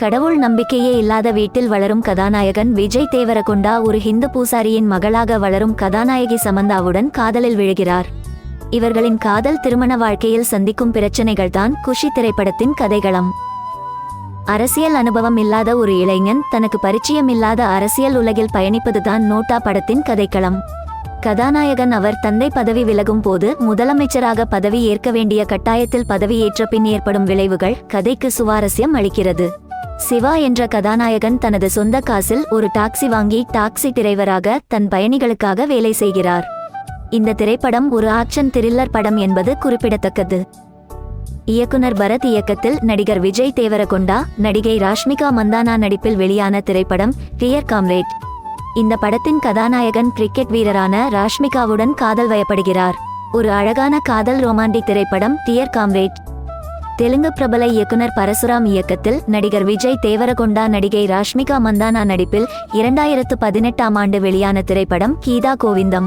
கடவுள் நம்பிக்கையே இல்லாத வீட்டில் வளரும் கதாநாயகன் விஜய் தேவரகுண்டா ஒரு ஹிந்து பூசாரியின் மகளாக வளரும் கதாநாயகி சமந்தாவுடன் காதலில் விழுகிறார். இவர்களின் காதல் திருமண வாழ்க்கையில் சந்திக்கும் பிரச்சனைகள்தான் குஷி திரைப்படத்தின் கதைகளம். அரசியல் அனுபவம் இல்லாத ஒரு இளைஞன் தனக்கு பரிச்சயம் இல்லாத அரசியல் உலகில் பயணிப்பதுதான் நோட்டா படத்தின் கதைக்களம். கதாநாயகன் அவர் தந்தை பதவி விலகும் போது முதலமைச்சராக பதவி ஏற்க வேண்டிய கட்டாயத்தில் பதவியேற்ற பின் ஏற்படும் விளைவுகள் கதைக்கு சுவாரஸ்யம் அளிக்கிறது. சிவா என்ற கதாநாயகன் தனது சொந்த காசில் ஒரு டாக்ஸி வாங்கி டாக்ஸி டிரைவராக தன் பயணிகளுக்காக வேலை செய்கிறார். இந்த திரைப்படம் ஒரு ஆக்ஷன் த்ரில்லர் படம் என்பது குறிப்பிடத்தக்கது. இயக்குனர் பரத் இயக்கத்தில் நடிகர் விஜய் தேவரகொண்டா நடிகை ராஷ்மிகா மந்தானா நடிப்பில் வெளியான திரைப்படம் டியர் காம்ரேட் இந்த படத்தின் கதாநாயகன் கிரிக்கெட் வீரரான ராஷ்மிகாவுடன் காதல் வயப்படுகிறார். ஒரு அழகான காதல் ரொமாண்டிக் திரைப்படம் டியர் காம்ரேட் தெலுங்கு பிரபல இயக்குனர் பரசுராம் இயக்கத்தில் நடிகர் விஜய் தேவரகொண்டா நடிகை ராஷ்மிகா மந்தானா நடிப்பில் இரண்டாயிரத்து பதினெட்டாம் ஆண்டு வெளியான திரைப்படம் கீதா கோவிந்தம்.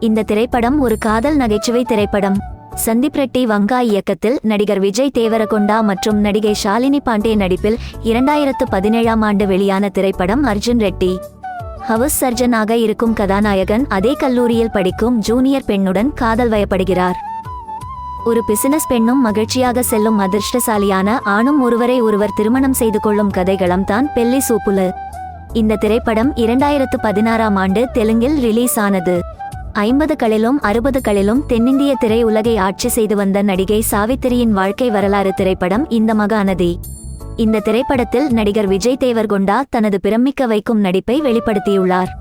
இந்த திரைப்படம் ஒரு காதல் நகைச்சுவை திரைப்படம். சந்தீப் ரெட்டி வங்கா இயக்கத்தில் நடிகர் விஜய் தேவரகொண்டா மற்றும் நடிகை ஷாலினி பாண்டே நடிப்பில் இரண்டாயிரத்து பதினேழாம் ஆண்டு வெளியான திரைப்படம் அர்ஜுன் ரெட்டி. ஹவுஸ் சர்ஜனாக இருக்கும் கதாநாயகன் அதே கல்லூரியில் படிக்கும் ஜூனியர் பெண்ணுடன் காதல் வயப்படுகிறார். ஒரு பிசினஸ் பெண்ணும் மகிழ்ச்சியாக செல்லும் அதிர்ஷ்டசாலியான ஆணும் ஒருவரை ஒருவர் திருமணம் செய்து கொள்ளும் கதைகளம் தான் பெல்லி சூப்புலு. இந்த திரைப்படம் இரண்டாயிரத்து பதினாறாம் ஆண்டு தெலுங்கில் ரிலீஸ் ஆனது. ஐம்பதுகளிலும் அறுபதுகளிலும் தென்னிந்திய திரையுலகை ஆட்சி செய்து வந்த நடிகை சாவித்திரியின் வாழ்க்கை வரலாறு திரைப்படம் இந்த மகாநதி. இந்த திரைப்படத்தில் நடிகர் விஜய் தேவர்கொண்டா தனது பிரமிக்க வைக்கும் நடிப்பை வெளிப்படுத்தியுள்ளார்.